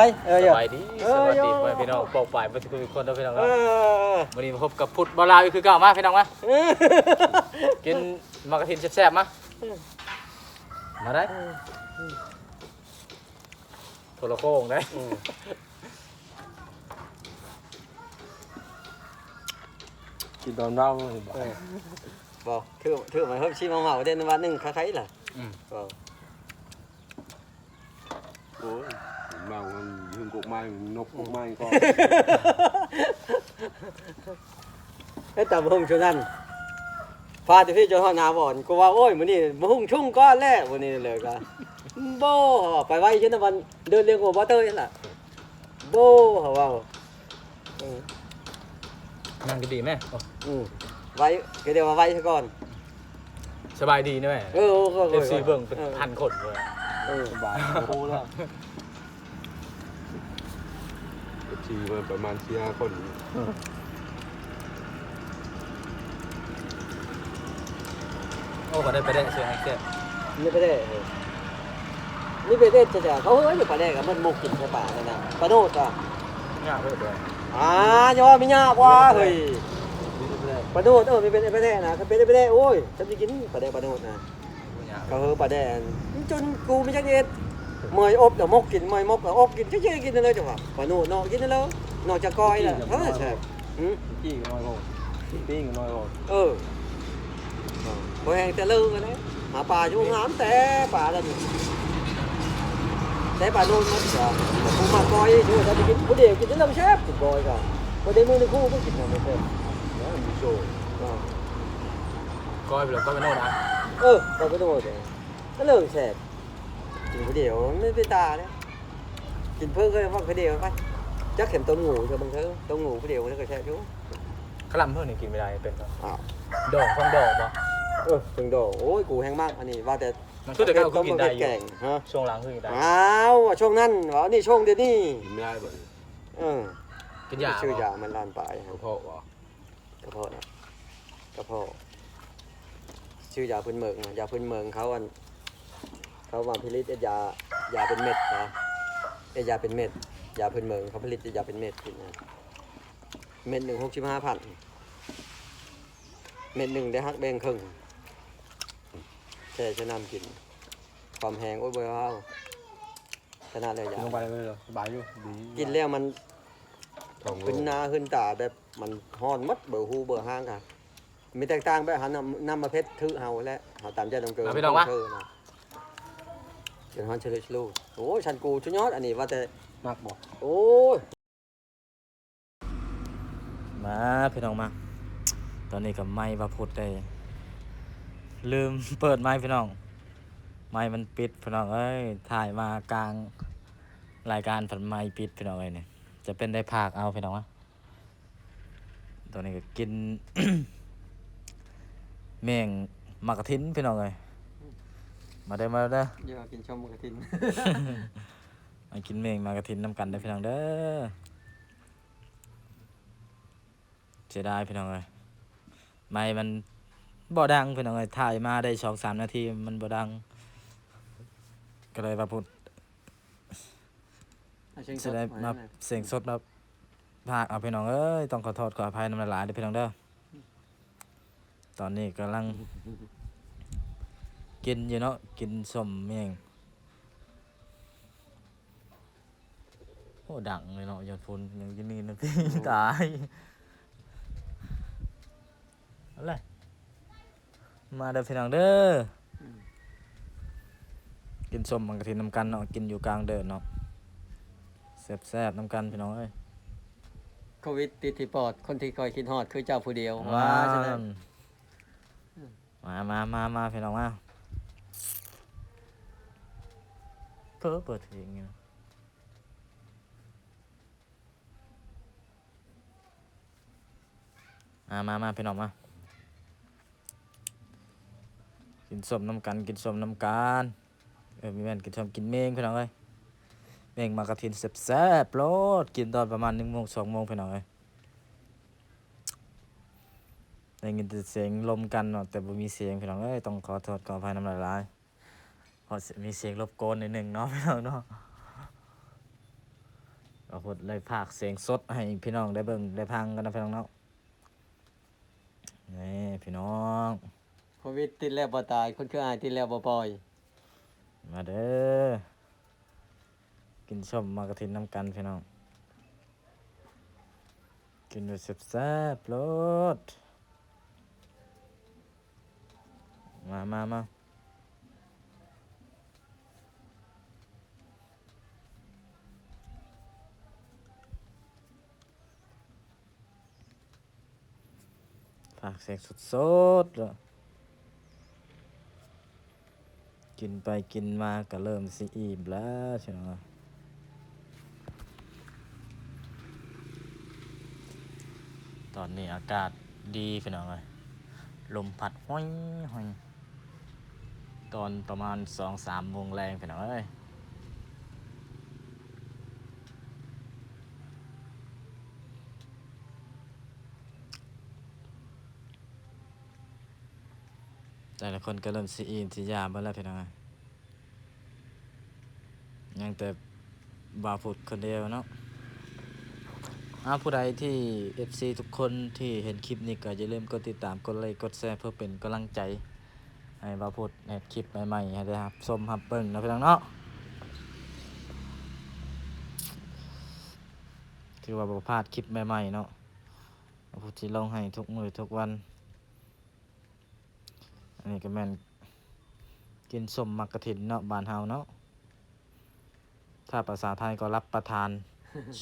ไปเออสอย่า บายดีเอสอวัสดีโย่พ่อแม่พี่น้องปอกฝ่ายมาทุกคนทุกพี่น้องเอครับอวันนี้มาพบกับพุทธบอลาวอีกคือเก่ามาพี่น้องมาเออกินมากระทินแซ่บๆมามาได้โทรโค้งได้กินตอนเราเลยบอก บอกถือถือมาเพิ่มชีมาเหมาเด่นวันหนึ่งคล้ายๆล่ะอืมบอกโอ้ย เมามันยืนกกไม้นกกกไม้ก็ ให้ตาบุ้งชุนั้นฟาดที่จนหอนาบ่อนกูว่าโอ้ยมื้อนี้บุ้งชุ่งก้อนแรกมื้อนี้เลยก็บ่ไปไว้ชนวันเดินเรียงหัวบ่เตยนั่นล่ะบ่เขาว่าอืมนั่งก็ดีไหมโอ้อืมไว้ก็เดี๋ยวมาไว้ซะก่อน สบายดีนะแม่เออก็เอฟซีเบิ่งเป็นพันคนเลย เออ สบายโอ้แล้ว ทีมาประมาณสี่ห้าคนโอ้ก็ได้ไปได้เสียงแซ่บนี่ไปได้เออนี่ไปได้จะๆเขาเฮ้ยอยู่ปลาแดกอะมันมุกกินใช่ป่านั่นน่ะปลาโนดอะง่ายเพื่อด้วยอ่ายอมไม่ยากว่าเฮ้ยปลาโนดเออไม่เป็นไปได้นะถ้าเป็นไปได้โอ้ยฉันจะกินปลาแดกปลาโนดนะง่ายเขาเฮ้ยปลาแดกจนกูไม่ใช่เด็ด เมยอบแต่มกกินเมยมกแต่อบกินเฉยๆกินได้เลยจังหวะปลาโนดเนาะกินได้แล้วนอกจากก้อยน่ะเออใช่อืมจี้ก็น้อยกว่าปิ้งก็น้อยกว่าเออพอแห้งแต่เลิกกันแล้วหาปลาอยู่หามแต่ปลาแล้วนี่แต่ปลาโดนมันก็กูมาก้อยช่วยเราจะกินผู้เดียวกินได้ลำเชฟกินบอยก็ประเดี๋ยวมือในคู่ก็กินมาไม่เป็นแล้วมันมีโชว์ก้อยไปแล้วก็ไปโน่นนะเออเราไปโดนเลยก็เลิกแสบ กินผู้เดียวไม่เป็นตาเนี่ยกินเพิ่มก็ว่าผู้เดียวไปจักเข็มต้มงูเธอบางเธอต้มงูผู้เดียวมันก็แช่ชู้ขลำเพื่อนนี่กินไม่ได้เป็นก็อ้าวดอกของดอกบ่เออถึงโดโอ้ยกูแห้งมากอันนี้ว่าแต่มันคือแต่ก็กินได้อแกยู่งฮะช่วงหลังคือกินได้อ้าวช่วงนั้นวะนี่ช่วงเดียวนี่กินไม่ได้แบบเออกินยาชื่อบ่ยามันลานปลายกระเพาะวะกระเพาะนะกระเพาะชื่อยาพื้นเมืองนะยาพื้นเมืองเขาอัน เขามาผลิตไอ้ยายาเป็นเม็ดนะไอ้ยาเป็นเม็ด ยาพื้นเมืองเขาผลิตไอ้ยาเป็นเม็ดกินนะเม็ดหนึ่งหกสิบห้าพันเม็ดหนึ่งได้ฮักแบงครึ่งแช่ชะน้ำกิน ความแห้งโอ้ยบ่เอาขนาดเลยกินยาลงไปเลยเหรอสบายอยู่ดีกินแล้วมันสองโลขึ้นหน้าขึ้นตาแบบมันฮ้อนหมัดเบอร์หูเบอร์ห้างค่ะมีแตกต่างแบบหันนำนำมาเพชรถือเฮาและเฮาตามใจน้องเกินเธอนะ เดี๋ยวฮอนเชลิชลูโอ้ยฉันกูชุดยอดอันนี้ว่าแต่นักบอกโอ้ยมาพี่น้องมา ตอนนี้กับไม้ว่าพุดได้ลืมเปิดไม้พี่น้อง ไม้มันปิดพี่น้องเอ้ยถ่ายมากลางรายการผันไม้ปิดพี่น้องเอ้ยเนี่ยจะเป็นได้ภาคเอาพี่น้องวะตอนนี้ก็กิน เมี่ยงมากระทินพี่น้องเอ้ย มาได้อมาเด้อ เดี๋ยวกินชมกระทิน มากินเมี่ยงมากระทินน้ำกันได้อพี่น้องเด้อเสียดายพี่น้องเอ้ยไม่มันบ่ดังพี่น้องเอ้ยถ่ายมาได้สองสามนาทีมันบ่ดัง ก็เลยมาพูดจะได้มาเสียงสดมาพากเอาพี่น้องเอ้ยต้องขอโทษขออภัยน้ำละลายเด้อพี่น้องเด้อตอนนี้กำลัง กินอยู่เนาะกินสมเมี่ยงโอ้ดังเลยเนาะยอดฟุนยังกินนี่นะพี่ตายอะไรมาเด้อพี่น้องเด้ออกินส้มมันกะทินน้ำกันเนาะกินอยู่กลางเดินเนาะแซ่บๆน้ำกันพี่น้องเอ้ยโควิดติดที่ปอดคนที่คอยคิดฮอดคือเจ้าผู้เดียวว้าฉะนั้น มามามามาพี่น้องมา เพิ่เปิดเพลงอยู่นะมามามาพี่น้องมา กินส้มน้ำกัน กินส้มน้ำกันเออมีแม่นกินส้มกินเมงพี่น้องเอ้ยเมงมากระทินแซ่บๆโลดกินตอนประมาณหนึ่งโมงสองโมงพี่น้องเอ้ยได้ยินแต่เสียงลมกันเนาะแต่บ่มีเสียงพี่น้องเอ้ยต้องขอโทษขออภัยน้ำลายลาย พอมีเสียงรบกวนนิดหนึ่งเนาะพี่น้องเนาะบาพุดเลยพากเสียงสดให้พี่น้องได้เบิ่งได้พังกันนะพี่น้องเนาะนี่พี่น้องโควิดติดแล้วบ่ตาย คนคืออายติดแล้วบ่ปล่อย มาเด้อกินชมมากระทินน้ำกันพี่น้อง กินด้วยแซ่บๆรสมามามา ฝากสียงสดๆเลยกินไปกินมาก็เริ่มสิอิ่มแล้วใช่ไหมตอนนี้อากาศดีพี่น้องเลยลมพัดห้อยห้อยตอนประมาณสองสามโมงแรงพี่น้องเอ้ย แต่ละคนก็เริ่มสีอิ่มสียามเบ้แล้วพี่น้องยังแต่บาพุดคนเดียวเนาะอาผู้ใดที่ FC ทุกคนที่เห็นคลิปนี้ก็อย่าลืมกดติดตามกดไลค์กดแชร์เพื่อเป็นกำลังใจให้บาพุดเห็นคลิปใหม่ๆให้ได้ครับชมครับเบิ่งนะพี่น้องเนาะถือว่าบ่พลาดคลิปใหม่ๆเนาะบาพุดที่ลงให้ทุกมือทุกวัน นนี้ก็แม่นกินสมมักกะถินเนาะบ้านเฮาเนาะถ้าภาษาไทยก็รับประทาน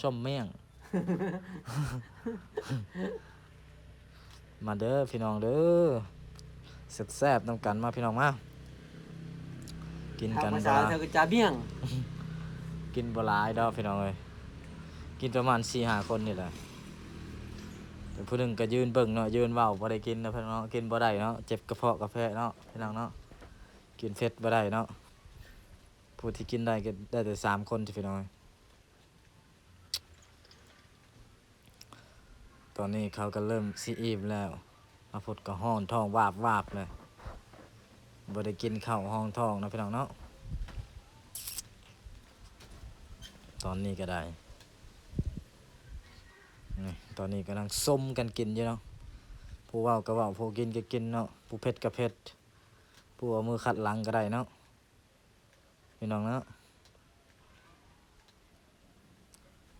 ส้มเมี่ยง มาเด้อพี่น้องเด้อแซ่บๆน้ำกันมาพี่น้องมากินทางกันภาบ่ษาหลาเธอก็จะเบี้ยง กินบ่หลายดอกพี่น้องเอ้ยกินประมาณ4 5คนนี่แหละแต่ ผู้หนึ่งก็ยืนเบิ่งเนาะยืนเว้าบ่ได้กินนะพี่น้องกินบ่ได้เนาะเจ็บกระเพาะกระเพาะเนาะพี่น้องเนาะกินเฟ็ดบ่ได้เนาะผู้ที่กินได้ก็ได้แต่สามคนจ้ะพี่น้องตอนนี้เขาก็เริ่มซีอิ่มแล้วมาพุดก็ห้องท้องวาบวาบเลยบ่ได้กินข้าวห้องท้องนะพี่น้องเนาะตอนนี้ก็ได้ นี่ตอนนี้กำลังส้มกันกินอยู่เนาะผู้เว้าก็เว้าผู้กินก็กินเนาะผู้เผ็ดก็เผ็ดผู้เอามือขัดหลังก็ได้เนาะพี่น้องเนาะ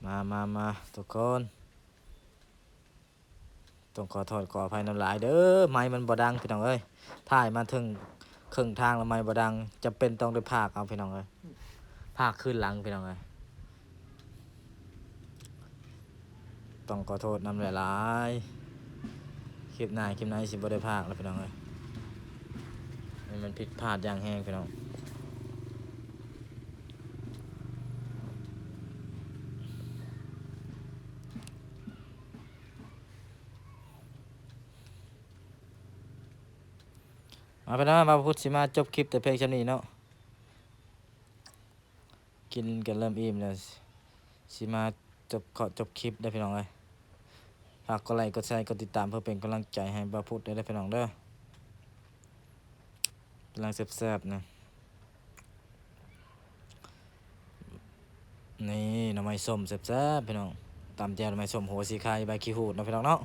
มามามาทุกคนต้องขอโทษขออภัยน้ำลายเด้อไม้มันบ่ดังพี่น้องเอ้ยถ่ายมาถึงครึ่งทางแล้วไม้บ่ดังจะเป็นต้องได้พากเอาพี่น้องเอ้ยพากขึ้นหลังพี่น้องเอ้ย ต้องขอโทษนำหลายๆคลิปหน้าคลิปไหนสิบ่ได้พากแล้วพี่น้องเอ้ยนี่มันผิดพลาดอย่างแห้งพี่น้องมาไปนะมาพูดสิมาจบคลิปแต่เพลงชนี้เนาะกินกันเริ่มอิ่มแล้วสิมาจบขอจบคลิปได้พี่น้องเลย ฝากกดไลค์กดแชร์กดติดตามเพื่อเป็นกำลังใจให้บาพูดได้อพี่น้องเด้อกำลังแซ่บๆนะนี่หน่อไม้ส้มแซ่บๆพี่น้องตำแจ่วหน่อไม้ส้มหัวสีไข่ใบขี้หูดเนะพี่น้องเนาะ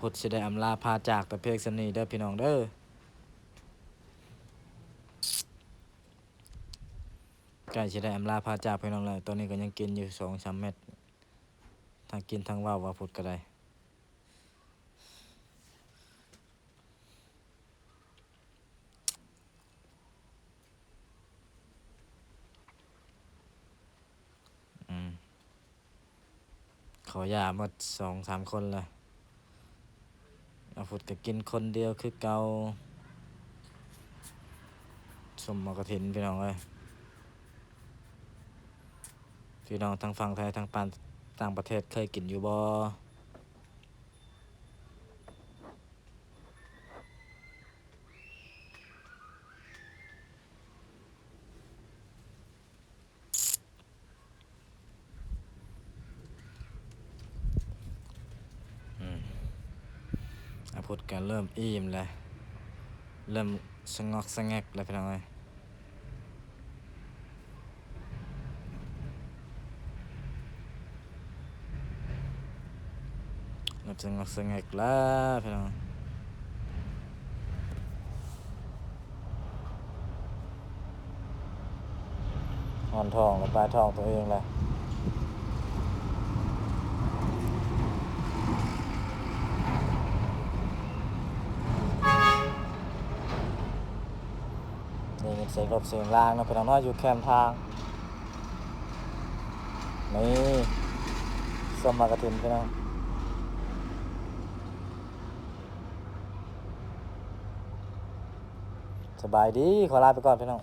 พุทธสิได้อำลาพาจากแต่เพียงสำนีเด้อพี่น้องเด้อ ใกล้สิได้อำลาพาจากพี่น้องแล้วตอนนี้ก็ยังกินอยู่สองสามเม็ดทางกินทางว่าวว่าพุดก็ได้อืมขอยาหมดสองสามคนเลยอาพุดก็กินคนเดียวคือเกาสมมากระถินพี่น้องเลย พี่น้องทางฝั่งไทยทางปานต่างประเทศเคยกินอยู่บ่อืมอพุทธกันเริ่มอิ่มเลยเริ่มสงอกสงแงกแล้วพี่น้องเอ้ย เริ่มสงอกสงแงกแล้วพี่น้องหอนทองแล้วปลายทองตัวเองแหละนี่เสียงรถเสียงล่างเนาะพี่น้องน้อยอยู่แคมทาง นี่สมมากระถิ่นพี่น้อง สบายดีขอลาไปก่อนพี่น้อง